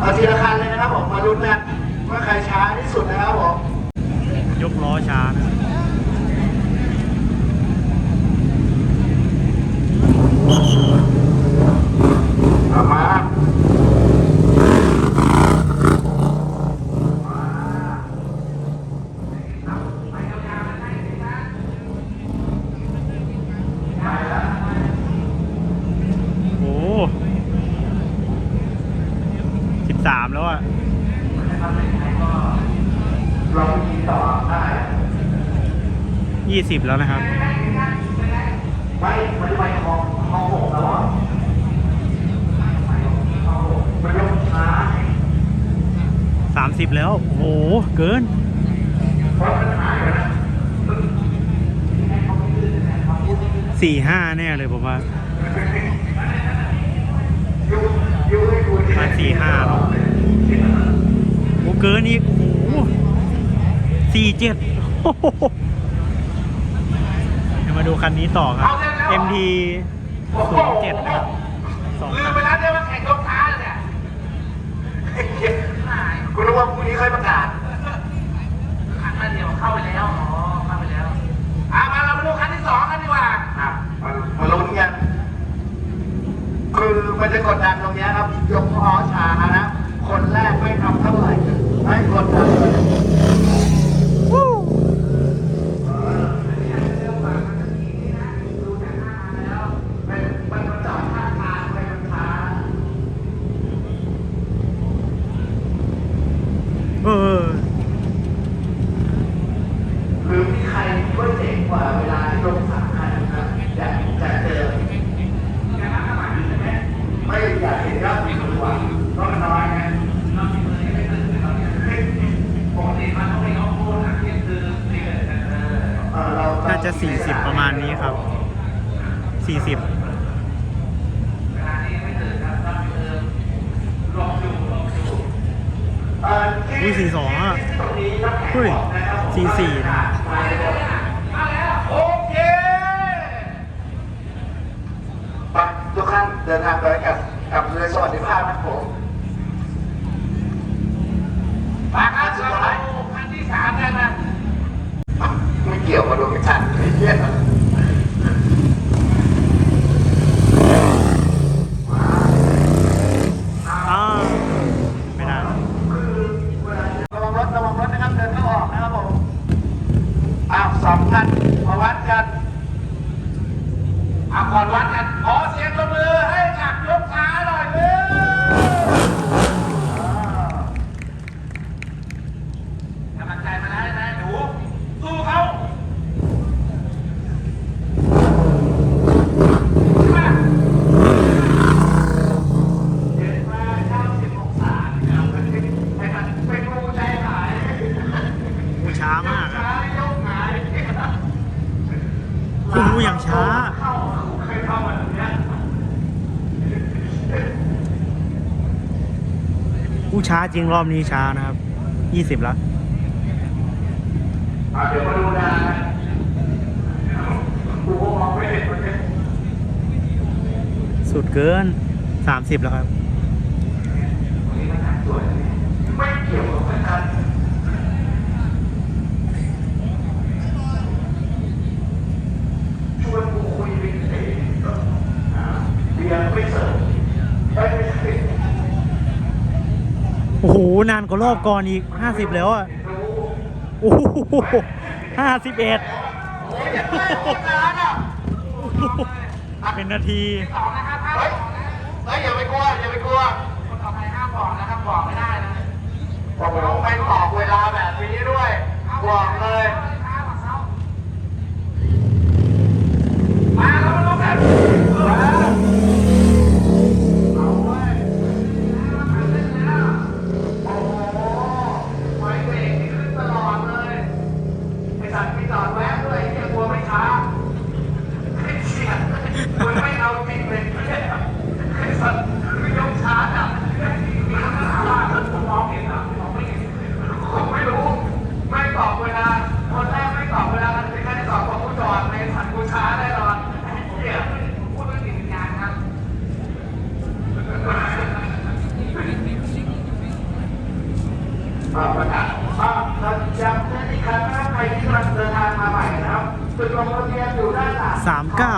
เอาทีละคันเลยนะครับผมมาลุ้นกันว่าใครช้าที่สุดนะครับผมยกล้อช้า ยี่สิบแล้วนะครับสามสิบแล้ว โอ้โห เกินสี่ห้าแน่เลยผมว่ามาสี่ห้าแล้วโอ้เกินอีกโอ้สี่เจ็ด มาดูคันนี้ต่อครับ MT ศูนย์เจ็ดนะครับสองลืคัมนไปแล้วเนี่ยว่าแข่งยกช้าเนี่ยคุณรู้ว่าพรุ่งนี้ค่อยประกาศคันเดียวเข้าไปแล้ว อ๋อ เข้าไปแล้ว อะ มาเรามาดูคันที่สองกันดีกว่าอะมามาลุ้นกันคือมันจะกดดันตรงเนี้ยครับ ยกล้อช้านะ คนแรกไม่ทำเท่าไหร่ให้กดดันเลยเป็น จะสี่สิบประมาณนี้ครับสี่สิบเอออุ้ยสี่สองอะตรงนี้นักแข่งอุ้ยสี่สี่นะเคไปทุกท่านเดินทางไปกับกับเรือสวัสดิภาพนะผมมาครับสุดท้ายคันที่สามแล้วนะไม่เกี่ยวกับดวงจันทร์ไอ้เหี้ย อ้าวไม่ได้ ระวังรถระวังรถนะครับเดินเข้าออกนะครับผมอ้าวสองพันมาวัดกัน เอาก่อนวัดกัน ขอเสียงตบมือให้กับยกขาหน่อยเร็วกำลังใจมาแล้วนะหนูสู้เขาใช่ไหมเจ็ดมาเก้าสิบองศาเนี่ยเป็นเป็นกูใจหาย กูช้ามากอะ ช้ายกหาย คุณกูอย่างช้าเข้ช้าจริงรอบนี้ช้านะครับ ยี่สิบแล้วเดี๋ยวมาดูนะสุดเกินสามสิบแล้วครับไม่เกี่ยวกับมันชวนกูคุยเป็นเองเบียร์ไม่เสิร์ฟไม่ไม่ใช่ โอ้โห นานกว่ารอบก่อนอีกห้าสิบแล้วอะโอ้โหห้าสิบเอ็ดโอ้ยอย่าพูดนานอะเป็นนาทีสองนะครับเฮ้ยเฮ้ยอย่าไปกลัวอย่าไปกลัวคนต่อไปห้ามบอกนะครับบอกไม่ได้นะบอกไม่บอกเวลาแบบนี้ด้วยบอกเลยมาเรามาลงกันเอาเว้ยโอ้โหไฟเบรกนี่ขึ้นตลอดเลยไอ้สัตว์มีจอดแวะด้วยไอ้เหี้ยกลัวไม่ช้า ไอ้เชี่ยมันไม่เอาจริงเลยไอ้สัตว์คือยกช้าอะมีคำถามว่าผมมองเห็นอะมองไม่เห็นผมไม่รู้ ไม่ตอบเวลาคน อ่า ประกาศอ่าเราย้ำเตือนอีกครั้งนะครับใครที่กำลังเดินทางมาใหม่นะครับจุดลงทะเบียนอยู่ด้านหลังสามเก้า